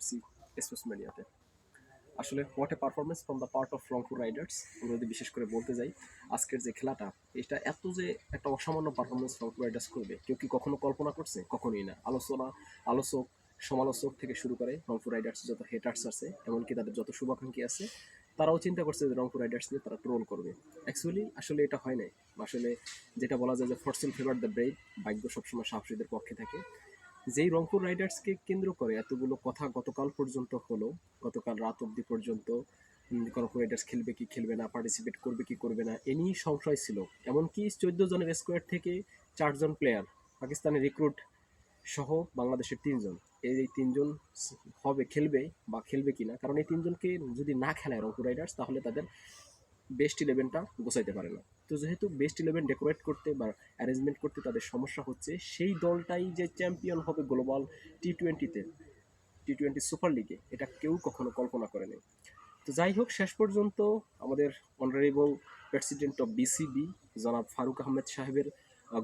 করছি স্পোর্টস মিডিয়াতে আসলে what a performance from the part of Rangpur Riders আমরা যদি বিশেষ করে বলতে যাই, আজকের যে খেলাটা, এটা এত যে একটা অসামান্য পারফরমেন্স রংপুর রাইডার্স করবে, কেউ কি কখনো কল্পনা করছে? কখনোই না। আলোচনা, আলোচক, সমালোচক থেকে শুরু করে রংপুর রাইডার্স যত হেটার্স আছে, এমনকি তাদের যত শুভাকাঙ্ক্ষী আছে, তারাও চিন্তা করছে যে রংপুর রাইডার্স নিয়ে তারা ট্রোল করবে। অ্যাকচুয়ালি আসলে এটা হয় নাই। আসলে যেটা বলা যায় যে ফরচুন ফেভার দ্য ব্রেভ ভাগ্য সবসময় সাহসীদের পক্ষে থাকে। যেই রংপুর রাইডার্সকে কেন্দ্র করে এতগুলো কথা গতকাল পর্যন্ত হলো, গতকাল রাত অবধি পর্যন্ত রংপুর রাইডার্স খেলবে কি খেলবে না পার্টিসিপেট করবে কি করবে না, এ নিয়েই সংশয় ছিল। এমনকি চোদ্দ জনের স্কোয়াড থেকে চারজন প্লেয়ার পাকিস্তানের রিক্রুট সহ বাংলাদেশের তিনজন এই তিনজন হবে, খেলবে বা খেলবে কিনা, কারণ এই তিনজনকে যদি না খেলায় রংপুর রাইডার্স, তাহলে তাদের বেস্ট ইলেভেনটা গোছাইতে পারে না। তো যেহেতু বেস্ট ইলেভেন ডেকোরেট করতে বা অ্যারেঞ্জমেন্ট করতে তাদের সমস্যা হচ্ছে, সেই দলটাই যে চ্যাম্পিয়ন হবে গ্লোবাল টি টোয়েন্টিতে টি টোয়েন্টি সুপার লিগে এটা কেউ কখনো কল্পনা করেনি। তো যাই হোক, শেষ পর্যন্ত আমাদের অনারেবল প্রেসিডেন্ট অফ বিসিবি জনাব ফারুক আহমেদ সাহেবের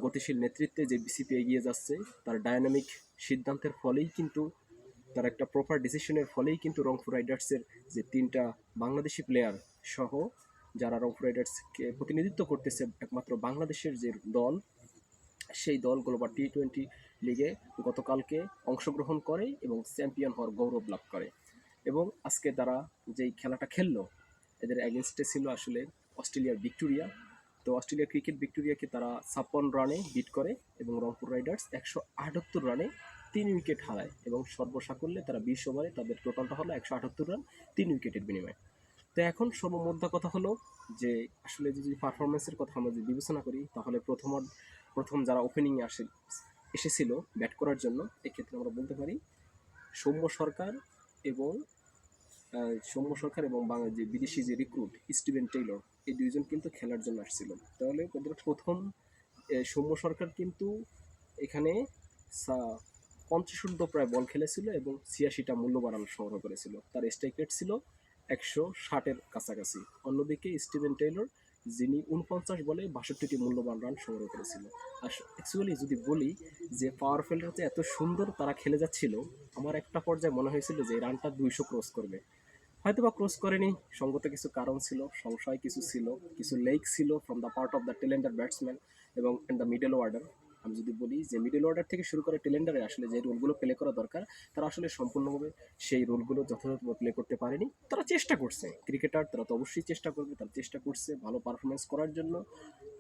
গতিশীল নেতৃত্বে যে বিসিপি এগিয়ে যাচ্ছে, তার ডায়নামিক সিদ্ধান্তের ফলেই কিন্তু, তার একটা প্রপার ডিসিশনের ফলেই কিন্তু রংপুর রাইডার্সের যে তিনটা বাংলাদেশি প্লেয়ার সহ যারা রংপুর রাইডার্সকে প্রতিনিধিত্ব করতেছে একমাত্র বাংলাদেশের যে দল, সেই দল গ্লোবাল টি টোয়েন্টি লিগে গতকালকে অংশগ্রহণ করে এবং চ্যাম্পিয়ন হওয়ার গৌরব লাভ করে। এবং আজকে তারা যেই খেলাটা খেললো, এদের অ্যাগেনস্টে ছিল আসলে অস্ট্রেলিয়ার ভিক্টোরিয়া। তো অস্ট্রেলিয়া ক্রিকেট ভিক্টোরিয়াকে তারা ছাপ্পান্ন রানে বিট করে এবং রংপুর রাইডার্স একশো আটাত্তর রানে তিন উইকেট হারায় এবং সর্বসাকল্যে তারা বিশ ওভারে তাদের টোটালটা হলো একশো আটাত্তর রান, তিন উইকেটের বিনিময়ে। তো এখন সর্বমোদ্দা কথা হলো যে, আসলে যদি পারফরমেন্সের কথা আমরা যদি বিবেচনা করি, তাহলে প্রথম প্রথম যারা ওপেনিংয়ে আসে, এসেছিল ব্যাট করার জন্য, এক্ষেত্রে আমরা বলতে পারি সৌম্য সরকার এবং সৌম্য সরকার এবং বাংলা যে বিদেশি যে রিক্রুট স্টিভেন টেইলর এই দুইজন কিন্তু খেলার জন্য আসছিল। তাহলে প্রথম সৌম্য সরকার কিন্তু এখানে পঞ্চাশ প্রায় বল খেলেছিল এবং ছিয়াশিটা মূল্যবান সংগ্রহ করেছিল। তার স্ট্রাইক রেট ছিল একশো ষাটের কাছাকাছি। অন্যদিকে স্টিভেন টেইলর, যিনি উনপঞ্চাশ বলে বাষট্টিটি মূল্যবান রান সংগ্রহ করেছিল। আর অ্যাকচুয়ালি যদি বলি যে পাওয়ার ফিল্ডারতে এত সুন্দর তারা খেলে যাচ্ছিল, আমার একটা পর্যায়ে মনে হয়েছিল যে রানটা দুইশো ক্রস করবে। হয়তো বা ক্রস করেনি, সঙ্গত কিছু কারণ ছিল, সংশয় কিছু ছিল, কিছু লেক ছিল from the part of the tailender batsman এবং ইন দ্য মিডল অর্ডার আমি যদি বলি যে মিডল অর্ডার থেকে শুরু করে টেলেন্ডারে আসলে যে রোলগুলো প্লে করা দরকার, তারা আসলে সম্পূর্ণভাবে সেই রোলগুলো যথাযথভাবে প্লে করতে পারেনি। তারা চেষ্টা করছে। ক্রিকেটার তারা তো অবশ্যই চেষ্টা করবে। তারা চেষ্টা করছে ভালো পারফরমেন্স করার জন্য।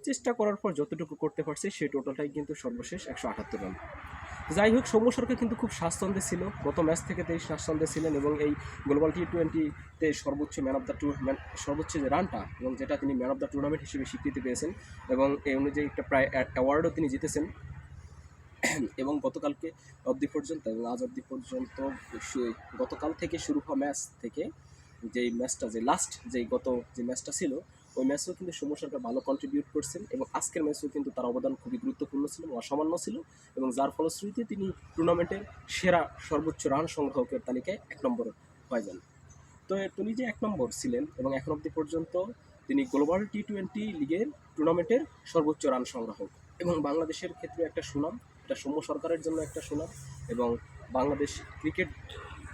চেষ্টা করার পর যতটুকু করতে পারছে, সেই টোটালটাই কিন্তু সর্বশেষ একশো আটাত্তর রান যাই হোক, সৌম্য সরকার কিন্তু খুব স্বাচ্ছন্দ্যে ছিল। গত ম্যাচ থেকে তিনি স্বাচ্ছন্দ্যে ছিলেন এবং এই গ্লোবাল টি টোয়েন্টিতে সর্বোচ্চ ম্যান অফ দ্য টুর সর্বোচ্চ যে রানটা এবং যেটা তিনি ম্যান অফ দ্য টুর্নামেন্ট হিসেবে স্বীকৃতি পেয়েছেন এবং এই অনুযায়ী একটা প্রায় অ্যাওয়ার্ডও তিনি জিতেছেন। এবং গতকালকে অবধি পর্যন্ত এবং আজ অবধি পর্যন্ত গতকাল থেকে শুরু হওয়া ম্যাচ থেকে যেই ম্যাচটা যে লাস্ট যেই গত যে ম্যাচটা ছিল ওই ম্যাচেও কিন্তু সৌম্য সরকার ভালো কন্ট্রিবিউট করছেন এবং আজকের ম্যাচেও কিন্তু তার অবদান খুবই গুরুত্বপূর্ণ ছিল অসামান্য ছিল এবং যার ফলশ্রুতিতে তিনি টুর্নামেন্টের সেরা সর্বোচ্চ রান সংগ্রাহকের তালিকায় এক নম্বর হয়ে যান। তো তিনি যে এক নম্বর ছিলেন এবং এখন অবধি পর্যন্ত তিনি গ্লোবাল টি টোয়েন্টি লিগের টুর্নামেন্টের সর্বোচ্চ রান সংগ্রাহক এবং বাংলাদেশের ক্ষেত্রে একটা সুনাম, এটা সৌম্য সরকারের জন্য একটা সুনাম এবং বাংলাদেশ ক্রিকেট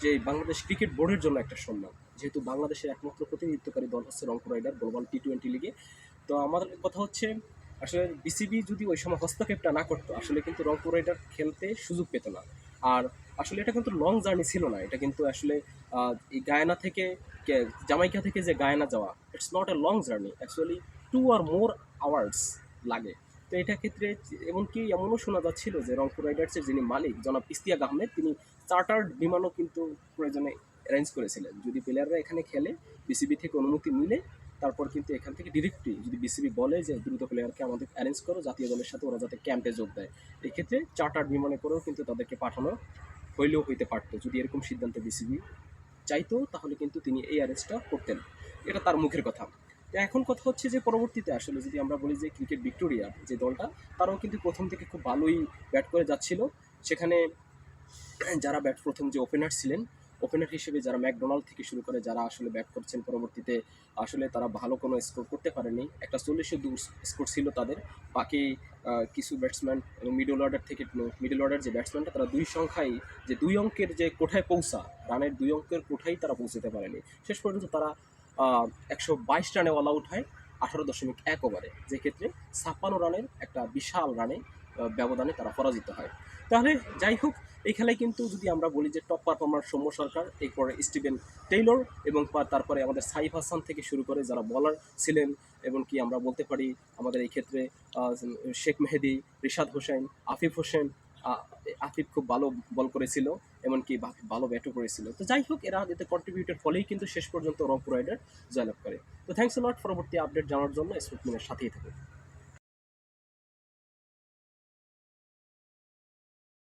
যে বাংলাদেশ ক্রিকেট বোর্ডের জন্য একটা সম্মান। যেহেতু বাংলাদেশের একমাত্র প্রতিনিধিত্বকারী দল হচ্ছে Rangpur Rider global T twenty লিগে। তো আমার কথা হচ্ছে, আসলে বিসিবি যদি ওই সময় হস্তক্ষেপটা না করতো, আসলে কিন্তু রংপুর রাইডার খেলতে সুযোগ পেত না। আর আসলে এটা কিন্তু লং জার্নি ছিল না, এটা কিন্তু আসলে এই গায়না থেকে জামাইকা থেকে যে গায়না যাওয়া it's not a long journey actually two or more hours লাগে। তো এটা ক্ষেত্রে এমনকি এমনও শোনা যাচ্ছিল যে রংপুর রাইডার্সের যিনি মালিক, জনাব ইস্তিয়াক আহমেদ, তিনি চার্টার্ড বিমানও কিন্তু প্রয়োজনে অ্যারেঞ্জ করেছিলেন। যদি প্লেয়াররা এখানে খেলে বিসিবি থেকে অনুমতি নিলে, তারপর কিন্তু এখান থেকে ডিরেক্টলি যদি বিসিবি বলে যে, দ্রুত প্লেয়ারকে আমাদের অ্যারেঞ্জ করো, জাতীয় দলের সাথে ওরা যাতে ক্যাম্পে যোগ দেয়। এক্ষেত্রে চার্টার্ড বিমানে করেও কিন্তু তাদেরকে পাঠানো হইলেও হইতে পারতো। যদি এরকম সিদ্ধান্ত বিসিবি চাইতো, তাহলে কিন্তু তিনি এই অ্যারেঞ্জটা করতেন। এটা তার মুখের কথা। এখন কথা হচ্ছে যে, পরবর্তীতে আসলে যদি আমরা বলি যে ক্রিকেট ভিক্টোরিয়া যে দলটা, তারাও কিন্তু প্রথম থেকে খুব ভালোই ব্যাট করে যাচ্ছিল। সেখানে যারা ব্যাট প্রথম যে ওপেনার ছিলেন ওপেনার হিসেবে যারা ম্যাকডোনাল্ড থেকে শুরু করে যারা আসলে ব্যাট করছেন পরবর্তীতে, আসলে তারা ভালো কোনো স্কোর করতে পারেনি। একটা চল্লিশের দূর স্কোর ছিল তাদের। বাকি কিছু ব্যাটসম্যান এবং মিডল অর্ডার থেকে মিডল অর্ডার যে ব্যাটসম্যানটা তারা দুই সংখ্যায়, যে দুই অঙ্কের যে কোঠায় পৌঁছা, রানের দুই অঙ্কের কোঠায় তারা পৌঁছতে পারেনি। শেষ পর্যন্ত তারা একশো বাইশ রানে অল আউট হয়, আঠারো দশমিক এক ওভারে যে ক্ষেত্রে ছাপ্পান্ন রানের একটা বিশাল রানে ব্যবধানে তারা পরাজিত হয়। তাহলে যাই হোক, এই খেলায় কিন্তু যদি আমরা বলি যে টপ পারফর্মার সৌম্য সরকার, এরপরে স্টিভেন টেইলর এবং তারপরে আমাদের সাইফ হাসান থেকে শুরু করে যারা বলার ছিলেন এবং কি আমরা বলতে পারি আমাদের এই ক্ষেত্রে শেখ মেহেদি, রিশাদ হোসেন, আফিফ হোসেন আফিফ খুব ভালো বল করেছিল এমনকি ভালো ব্যাটও করেছিল। তো যাই হোক, এরা এতে কন্ট্রিবিউটের ফলেই কিন্তু শেষ পর্যন্ত রংপুর রাইডার জয়লাভ করে। তো থ্যাংকস লট পরবর্তী আপডেট জানার জন্য স্পোর্টমিনের সাথেই থাকুন।